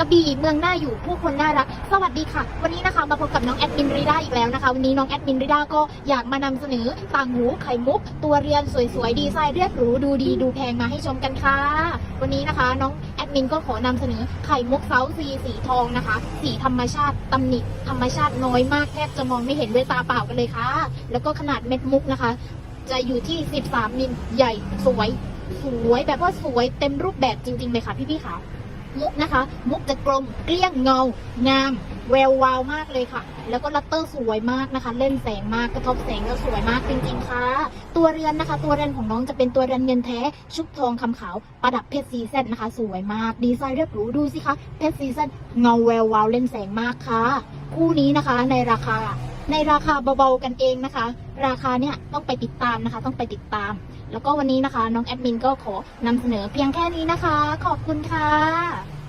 กระบี่เมืองน่าอยู่ผู้คนน่ารัก สวัสดีค่ะ วันนี้นะคะมาพบกับน้องแอดมินริด้าอีกแล้วนะคะ วันนี้น้องแอดมินริด้าก็อยากมานำเสนอต่างหูไข่มุก ตัวเรียนสวยๆ ดีไซน์เรียบหรูดูดีดูแพงมาให้ชมกันค่ะ วันนี้นะคะน้องแอดมินก็ขอนำเสนอไข่มุกเซาซีสีทองนะคะ สีธรรมชาติตำหนิธรรมชาติน้อยมากแทบจะมองไม่เห็นด้วยตาเปล่ากันเลยค่ะ แล้วก็ขนาดเม็ดมุกนะคะ จะอยู่ที่ 13มิลใหญ่สวย สวยแบบว่าสวยเต็มรูปแบบจริง ๆ เลยค่ะพี่ๆค่ะ มุกนะคะ มุกจะกลมเกลี้ยงเงา งาม แวววาวมากเลยค่ะ แล้วก็ลัตเตอร์สวยมากนะคะ เล่นแสงมากกระทบแสงก็สวยมากจริงๆค่ะ ตัวเรือนนะคะ ตัวเรือนของน้องจะเป็นตัวเรือนเงินแท้ ชุบทองคำขาวประดับเพชรซีเซนนะคะ สวยมากดีไซน์เรียบหรูดูสิคะเพชรซีเซนเงาแวววาวเล่นแสงมากค่ะ คู่นี้นะคะในราคา ในราคาเบาๆกันเองนะคะ ราคาเนี่ยต้องไปติดตามนะคะ ต้องไปติดตาม แล้วก็วันนี้นะคะ น้องแอดมินก็ขอนำเสนอเพียงแค่นี้นะคะ ขอบคุณค่ะ